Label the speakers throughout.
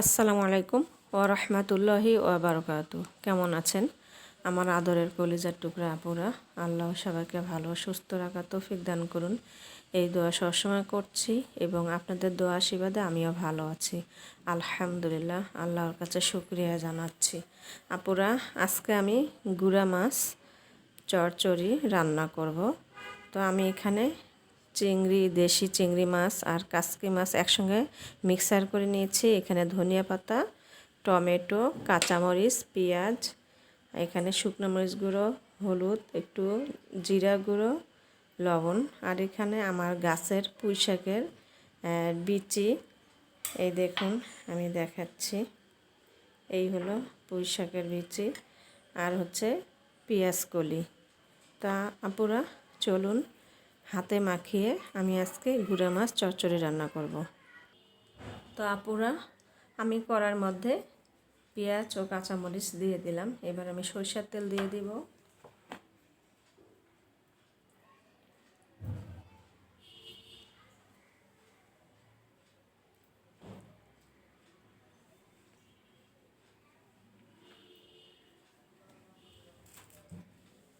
Speaker 1: আসসালামু আলাইকুম ও রহমতুল্লাহি ও বারকাতু। কেমন আছেন? আমার আদরের কলিজার টুকরা আপুরা, আল্লাহ সবাইকে ভালো সুস্থ রাখা তৌফিক দান করুন। এই দোয়া সবসময় করছি এবং আপনাদের দোয়া আশীর্বাদে আমিও ভালো আছি। আলহামদুলিল্লাহ, আল্লাহর কাছে শুক্রিয়া জানাচ্ছি। আপুরা, আজকে আমি গুড়া মাছ, চরচড়ি রান্না করব। তো আমি এখানে চিংড়ি, দেশি চিংড়ি মাছ আর কাসকি মাছ একসঙ্গে মিক্সার করে নিয়েছি। এখানে ধনিয়া পাতা, টমেটো, কাঁচামরিচ, পেঁয়াজ, এখানে শুকনো মরিচ গুঁড়ো, হলুদ, একটু জিরা গুঁড়ো, লবণ আর এখানে আমার গাছের পুঁই শাকের বিচি। এই দেখুন, আমি দেখাচ্ছি। এই হলো পুঁই শাকের বিচি আর হচ্ছে পেঁয়াজ কলি। তা আপুরা, চলুন হাতে মাখিয়ে আমি আজকে গুঁড়া মাছ চচ্চড়ি রান্না করব। তো আপুরা, আমি করার মধ্যে পেঁয়াজ ও কাঁচামরিচ দিয়ে দিলাম। এবার আমি সরষের তেল দিয়ে দিব।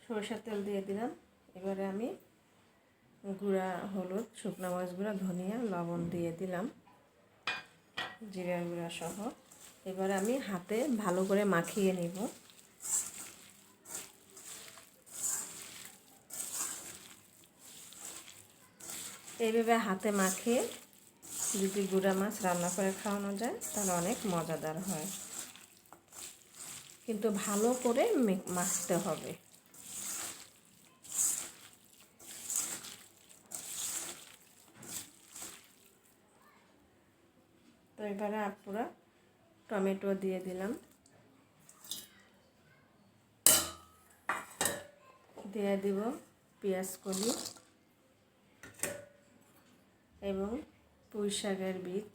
Speaker 1: সরষের তেল দিয়ে দিলাম। এবারে আমি গুঁড়া, হলুদ, শুকনো মরিচ গুঁড়া, ধনিয়া, লবণ দিয়ে দিলাম। জিরা গুঁড়া সহ। এবার আমি হাতে ভালো করে মাখিয়ে নিব। এইভাবে হাতে মাখিয়ে যদি গুঁড়া মাছ রান্না করে খাওয়ানো যায়, তাহলে অনেক মজাদার হয়। কিন্তু ভালো করে মাখতে হবে। তো এবারে পুরো টমেটো দিয়ে দিলাম। দিয়ে দিব পেঁয়াজ কলি এবং পুঁই শাকের বীজ।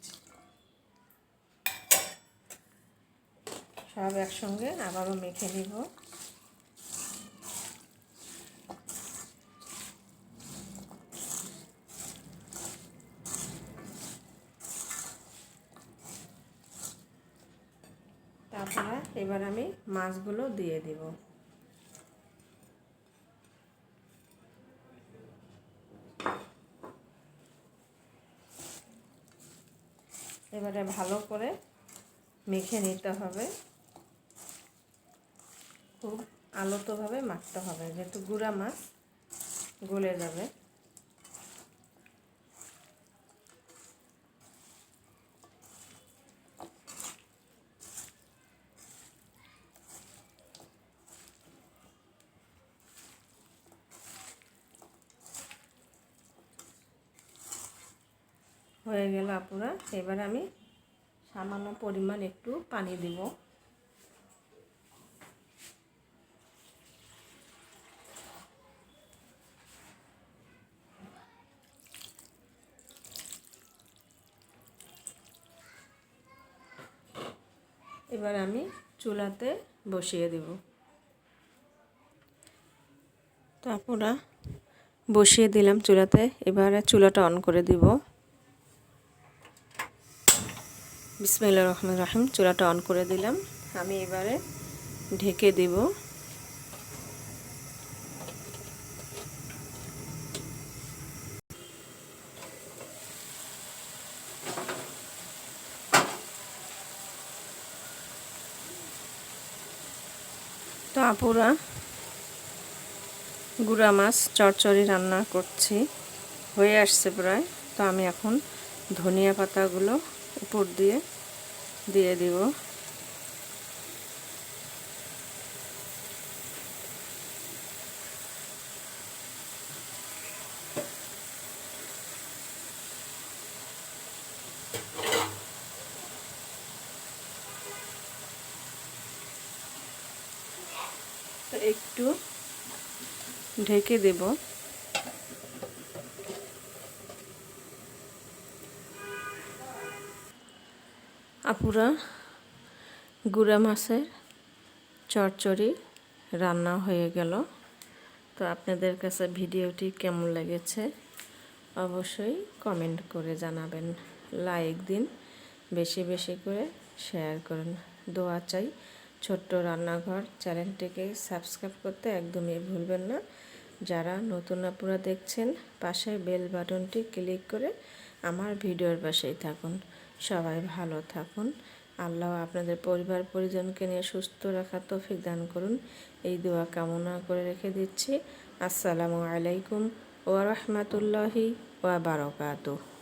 Speaker 1: সব একসঙ্গে আবারও মেখে নিব। এবার আমি মাছগুলো দিয়ে দিব। এবারে ভালো করে মেখে নিতে হবে। খুব আলতোভাবে মাখতে হবে, যেহেতু গুঁড়া মাছ গলে যাবে। হয়ে গেল আপুরা। এবার আমি সামান্য পরিমাণ একটু পানি দিব। এবার আমি চুলাতে বসিয়ে দেব। তারপরা বসিয়ে দিলাম চুলাতে। এবারে চুলাটা অন করে দিব। বিসমিল্লা রহমান রাহিম চুলাটা অন করে দিলাম। আমি এবারে ঢেকে দেব। তো গুড়া মাছ চরচড়ি রান্না করছি। হয়ে আসছে প্রায়। তো আমি এখন ধনিয়া পাতাগুলো উপর দিয়ে দিয়ে দিব। একটু ঢেকে দেব। আপুরা, গুড়া মাছের চরচড়ি রান্না হয়ে গেল। তো আপনাদের কাছে ভিডিওটি কেমন লেগেছে অবশ্যই কমেন্ট করে জানাবেন। লাইক দিন, বেশি বেশি করে শেয়ার করুন। দোয়া চাই ছোট্ট রান্নাঘর চ্যানেলটিকে সাবস্ক্রাইব করতে একদমই ভুলবেন না। যারা নতুন আপুরা দেখছেন, পাশে বেল বাটনটি ক্লিক করে আমার ভিডিওর পাশেই থাকুন। সবাই ভালো থাকুন। আল্লাহ আপনাদের পরিবার পরিজনকে নিয়ে সুস্থ রাখার তৌফিক দান করুন। এই দোয়া কামনা করে রেখে দিচ্ছি। আসসালামু আলাইকুম ওয়া বারাকাতুহু।